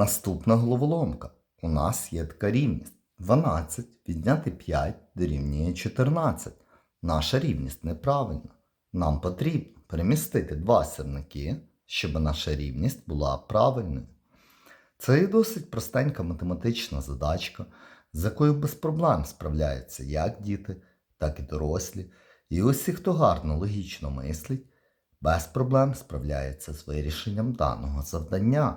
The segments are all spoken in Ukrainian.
Наступна головоломка. У нас є така рівність. 12 відняти 5 дорівнює 14. Наша рівність неправильна. Нам потрібно перемістити два сірники, щоб наша рівність була правильною. Це є досить простенька математична задачка, з якою без проблем справляються як діти, так і дорослі. І усі, хто гарно логічно мислить, без проблем справляється з вирішенням даного завдання.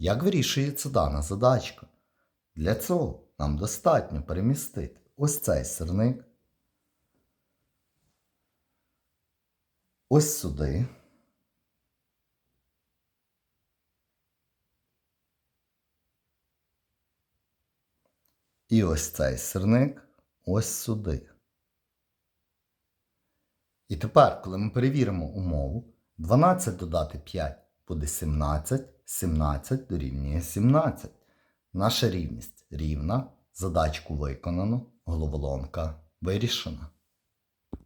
Як вирішується дана задачка? Для цього нам достатньо перемістити ось цей сирник, ось сюди. І ось цей сирник ось сюди. І тепер, коли ми перевіримо умову, 12 додати 5 буде 17, 17 дорівнює 17. Наша рівність рівна, задачку виконано, головоломка вирішена.